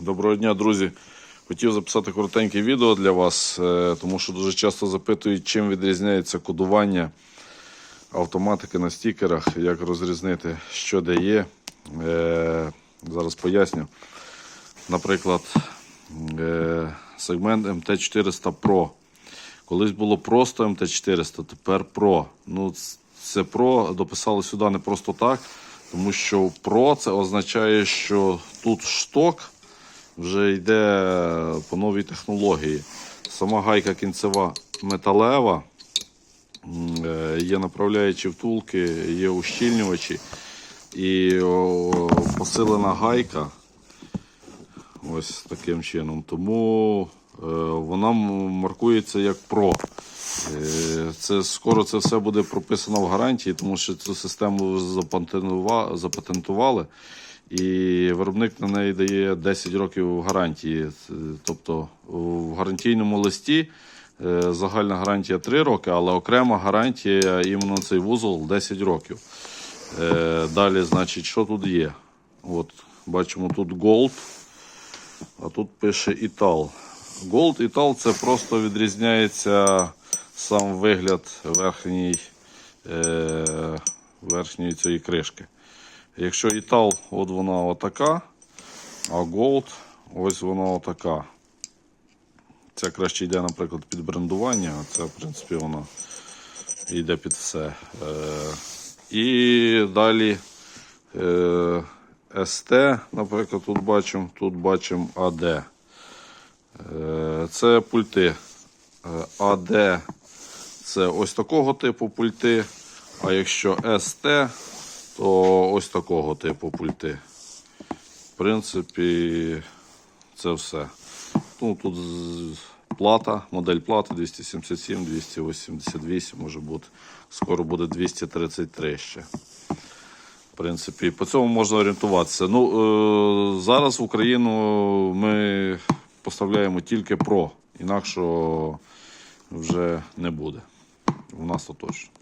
Доброго дня, друзі. Хотів записати коротеньке відео для вас, е, тому що дуже часто запитують, чим відрізняється кодування автоматики на стікерах, як розрізнити, що де є. Е, Зараз поясню. Наприклад, е, сегмент МТ400 Pro. Колись було просто МТ400, тепер Pro. Ну, це Pro дописали сюди не просто так, тому що Pro це означає, що тут шток вже йде по новій технології. Сама гайка кінцева металева, е, є направляючі втулки, є ущільнювачі і посилена гайка. Ось таким чином. Тому е, вона маркується як Pro. Е, Це скоро це все буде прописано в гарантії, тому що цю систему запатентували. І виробник на неї дає 10 років гарантії. Тобто в гарантійному листі е, загальна гарантія 3 роки, але окрема гарантія іменно цей вузол 10 років. Е, Далі, значить, що тут є? От, бачимо тут Gold, а тут пише Італ. Gold Італ це просто відрізняється сам вигляд верхній, е, верхньої цієї кришки. Якщо Італ, от вона отака, а Gold, ось вона отака. Це краще йде, наприклад, під брендування, а це, в принципі, вона йде під все. Е, і далі е, СТ, наприклад, тут бачимо, тут бачимо АД. Е, це пульти. Е, АД це ось такого типу пульти. А якщо СТ, то ось такого типу пульти. В принципі, це все. Ну, тут плата, модель плати 277, 288 може бути. Скоро буде 233 ще. В принципі, по цьому можна орієнтуватися. Ну, е, зараз в Україну ми поставляємо тільки Pro, інакше вже не буде. У нас то точно.